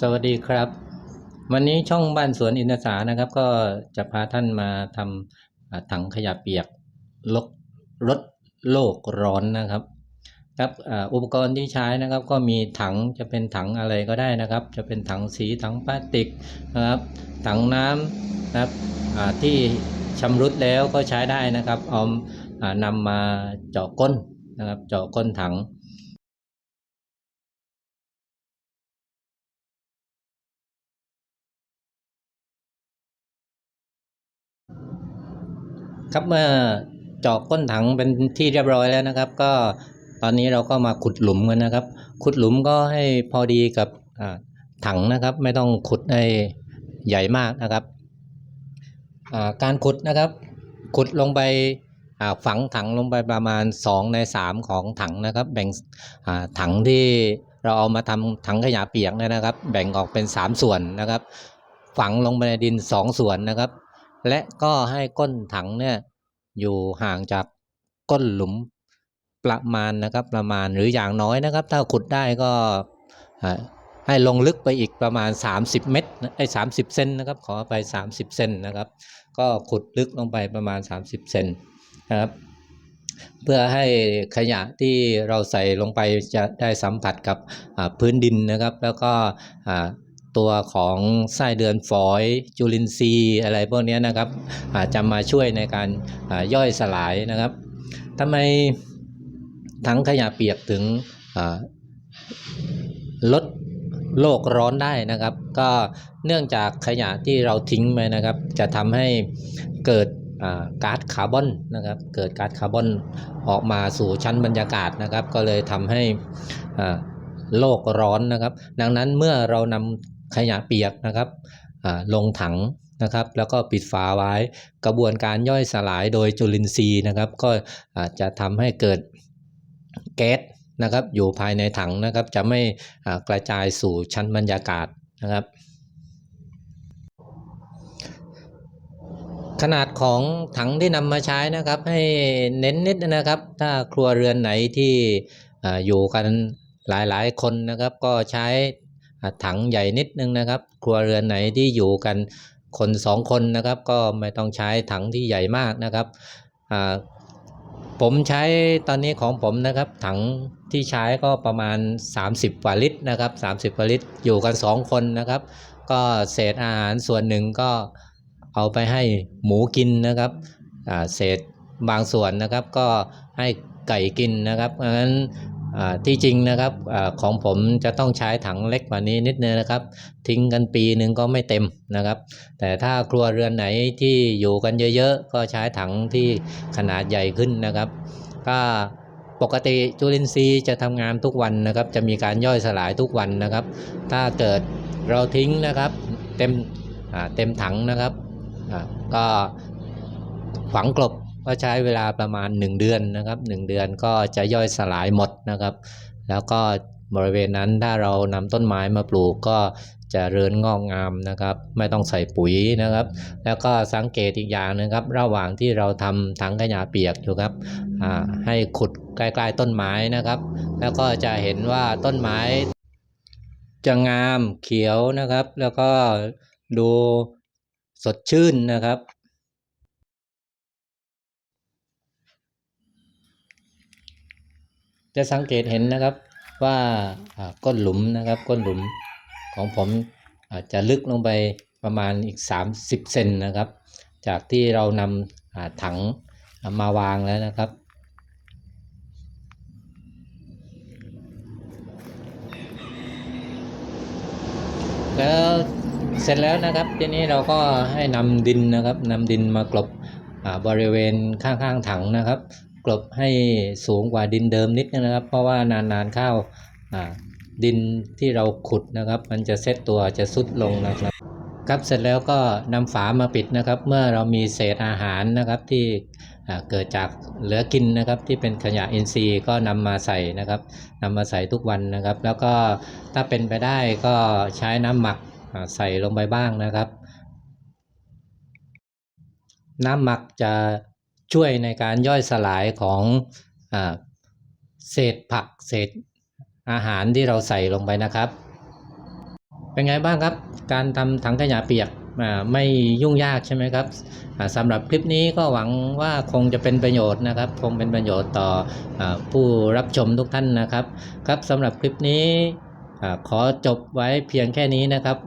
สวัสดีครับ วันนี้ช่องบ้านสวนอินทสานะครับ ก็จะพาท่านมาทำถังขยะเปียกลดลดโลกร้อนนะครับครับอุปกรณ์ที่ใช้นะครับ ก็มีถังจะเป็นถังอะไรก็ได้นะครับ จะเป็นถังสีถังพลาสติกนะครับ ถังน้ำนะครับที่ชำรุดแล้วก็ใช้ได้นะครับเอานำมาเจาะก้นนะครับ เจาะก้นถัง ครับเมื่อเจาะก้นถังเป็นที่เรียบร้อยแล้วนะครับ ก็ตอนนี้เราก็มาขุดหลุมกันนะครับ ขุดหลุมก็ให้พอดีกับถังนะครับ ไม่ต้องขุดให้ใหญ่มากนะครับการขุดนะครับ ขุดลงไปฝังถังลงไปประมาณ 2 ใน 3 ของถังนะครับ แบ่งถังที่เราเอามาทำถังขยะเปียกเนยนะครับ แบ่งออกเป็น 3 ส่วนนะครับ ฝังลงไปในดิน 2 ส่วนนะครับ และก็ให้ก้นถังเนี่ยอยู่ห่างจากก้นหลุมประมาณนะครับประมาณหรืออย่างน้อยนะครับ ถ้าขุดได้ก็ให้ลงลึกไปอีกประมาณ 30 เมตรไอ้สามสิบเซนนะครับขอไป 30 เซนนะครับ ก็ขุดลึกลงไปประมาณ 30 เซนนะครับเพื่อให้ขยะที่เราใส่ลงไปจะได้สัมผัสกับพื้นดินนะครับ แล้วก็ ตัวของไส้เดือนฝอย จุลินทรีย์อะไรพวกนี้นะครับอาจะมาช่วยในการย่อยสลายนะครับทำไมถังขยะเปียกถึงลดโลกร้อนได้นะครับ ก็เนื่องจากขยะที่เราทิ้งไปนะครับ จะทำให้เกิดก๊าซคาร์บอนนะครับ เกิดก๊าซคาร์บอนออกมาสู่ชั้นบรรยากาศนะครับ ก็เลยทำให้โลกร้อนนะครับ ดังนั้นเมื่อเรานำ ขยะเปียกนะครับลงถังนะครับแล้วก็ปิดฝาไว้ กระบวนการย่อยสลายโดยจุลินทรีย์นะครับ ก็จะทำให้เกิดแก๊สนะครับอยู่ภายในถังนะครับจะไม่กระจายสู่ชั้นบรรยากาศนะครับขนาดของถังที่นำมาใช้นะครับให้เน้นนิดนะครับ ถ้าครัวเรือนไหนที่อยู่กันหลายๆ คนนะครับก็ใช้ ถังใหญ่นิดนึงนะครับ ครัวเรือนไหนที่อยู่กันคนสองคนนะครับ ก็ไม่ต้องใช้ถังที่ใหญ่มากนะครับผมใช้ตอนนี้ของผมนะครับ ถังที่ใช้ก็ประมาณ 30กว่าลิตรนะครับ30กว่าลิตรอยู่กันสองคนนะครับ ก็เศษอาหารส่วนหนึ่งก็เอาไปให้หมูกินนะครับเศษบางส่วนนะครับ ก็ให้ไก่กินนะครับเพราะฉะนั้น ที่จริงนะครับอของผมจะต้องใช้ถังเล็กกว่านี้นิดนึงนะครับ ทิ้งกันปีหนึ่งก็ไม่เต็มนะครับ แต่ถ้าครัวเรือนไหนที่อยู่กันเยอะๆ ก็ใช้ถังที่ขนาดใหญ่ขึ้นนะครับ ก็ปกติจุลินทรีย์จะทำงานทุกวันนะครับ จะมีการย่อยสลายทุกวันนะครับ ถ้าเกิดเราทิ้งนะครับ เต็มเต็มถังนะครับก็ฝังกลบ ก็ใช้เวลาประมาณ 1 เดือนนะครับ 1 เดือนก็จะย่อยสลายหมดนะครับ แล้วก็บริเวณนั้นถ้าเรานำต้นไม้มาปลูกก็จะเริญงอกงามนะครับ ไม่ต้องใส่ปุ๋ยนะครับ แล้วก็สังเกตอีกอย่างนึงครับ ระหว่างที่เราทำถังขยะเปียกอยู่ครับให้ขุดใกล้ๆต้นไม้นะครับ แล้วก็จะเห็นว่าต้นไม้จะงามเขียวนะครับ แล้วก็ดูสดชื่นนะครับ จะสังเกตเห็นนะครับว่าก้นหลุมนะครับก้นหลุมของผมอาจจะลึกลงไปประมาณอีก 30เซนนะครับ จากที่เรานำถังมาวางแล้วนะครับแล้วเสร็จแล้วนะครับทีนี้เราก็ให้นำดินนะครับนำดินมากลบบริเวณข้างๆถังนะครับ กลบให้สูงกว่าดินเดิมนิดนะครับ เพราะว่านานๆเข้าดินที่เราขุดนะครับ มันจะเซตตัวจะซุดลงนะครับครับเสร็จแล้วก็นำฝามาปิดนะครับ เมื่อเรามีเศษอาหารนะครับที่เกิดจากเหลือกินนะครับ ที่เป็นขยะอินทรีย์ก็นำมาใส่นะครับนำมาใส่ทุกวันนะครับ แล้วก็ถ้าเป็นไปได้ก็ใช้น้ำหมักใส่ลงไปบ้างนะครับ น้ำหมักจะ ช่วยในการย่อยสลายของอเศษผักเศษอาหารที่เราใส่ลงไปนะครับ เป็นไงบ้างครับ การทำถังขยะเปียกไม่ยุ่งยากใช่ไหมครับสำหรับคลิปนี้ก็หวังว่าคงจะเป็นประโยชน์นะครับ คงเป็นประโยชน์ต่ออผู้รับชมทุกท่านนะครับ ครับสำหรับคลิปนี้ขอจบไว้เพียงแค่นี้นะครับ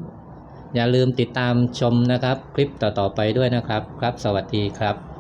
อย่าลืมติดตามชมนะครับ คลิปต่อๆไปด้วยนะครับ ครับ สวัสดีครับ